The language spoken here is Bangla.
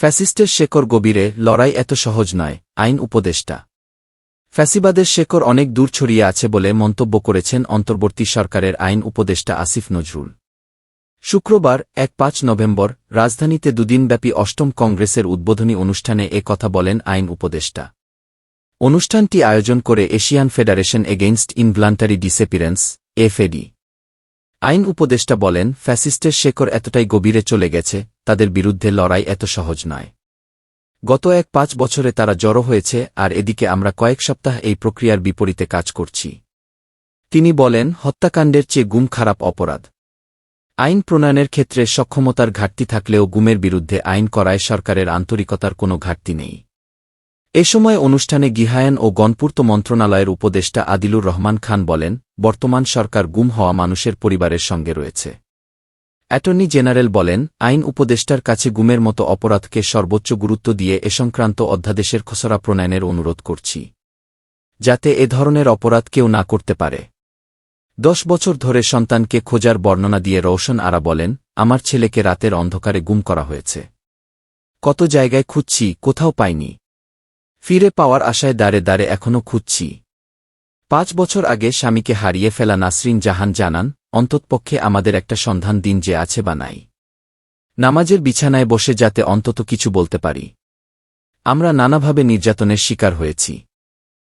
ফ্যাসিস্টের শেকর গভীরে লড়াই এত সহজ নয়, আইন উপদেষ্টা। ফ্যাসিবাদের শেকর অনেক দূর ছড়িয়ে আছে বলে মন্তব্য করেছেন অন্তর্বর্তী সরকারের আইন উপদেষ্টা আসিফ নজরুল। শুক্রবার, এক পাঁচ নভেম্বর, রাজধানীতে দুদিনব্যাপী অষ্টম কংগ্রেসের উদ্বোধনী অনুষ্ঠানে এ কথা বলেন আইন উপদেষ্টা। অনুষ্ঠানটি আয়োজন করে Asian federation against involuntary disappearance FAD. আইন উপদেষ্টা বলেন, ফ্যাসিস্টের শেকর এতটাই গভীরে চলে গেছে তাদের বিরুদ্ধে লড়াই এত সহজ নয়। গত এক পাঁচ বছরে তারা জড়ো হয়েছে আর এদিকে আমরা কয়েক সপ্তাহ এই প্রক্রিয়ার বিপরীতে কাজ করছি। তিনি বলেন, হত্যাকাণ্ডের চেয়ে গুম খারাপ অপরাধ। আইন প্রণয়নের ক্ষেত্রে সক্ষমতার ঘাটতি থাকলেও গুমের বিরুদ্ধে আইন করায় সরকারের আন্তরিকতার কোনো ঘাটতি নেই। এ সময় অনুষ্ঠানে গৃহায়ন ও গণপূর্ত মন্ত্রণালয়ের উপদেষ্টা আদিলুর রহমান খান বলেন, বর্তমান সরকার গুম হওয়া মানুষের পরিবারের সঙ্গে রয়েছে। অ্যাটর্নি জেনারেল বলেন, আইন উপদেষ্টার কাছে গুমের মতো অপরাধকে সর্বোচ্চ গুরুত্ব দিয়ে এ সংক্রান্ত অধ্যাদেশের খসড়া প্রণয়নের অনুরোধ করছি। যাতে এ ধরনের অপরাধ কেউ না করতে পারে। দশ বছর ধরে সন্তানকে খোঁজার বর্ণনা দিয়ে রৌশন আরা বলেন, আমার ছেলেকে রাতের অন্ধকারে গুম করা হয়েছে। কত জায়গায় খুঁজছি, কোথাও পাইনি। ফিরে পাওয়ার আশায় দাঁড়ে দাঁড়ে এখনও খুঁজছি। পাঁচ বছর আগে স্বামীকে হারিয়ে ফেলা নাসরিন জাহান জানান অন্ততপক্ষে আমাদের একটা সন্ধান দিন যে আছে বা নাই। নামাজের বিছানায় বসে যাতে অন্তত কিছু বলতে পারি। আমরা নানাভাবে নির্যাতনের শিকার হয়েছি।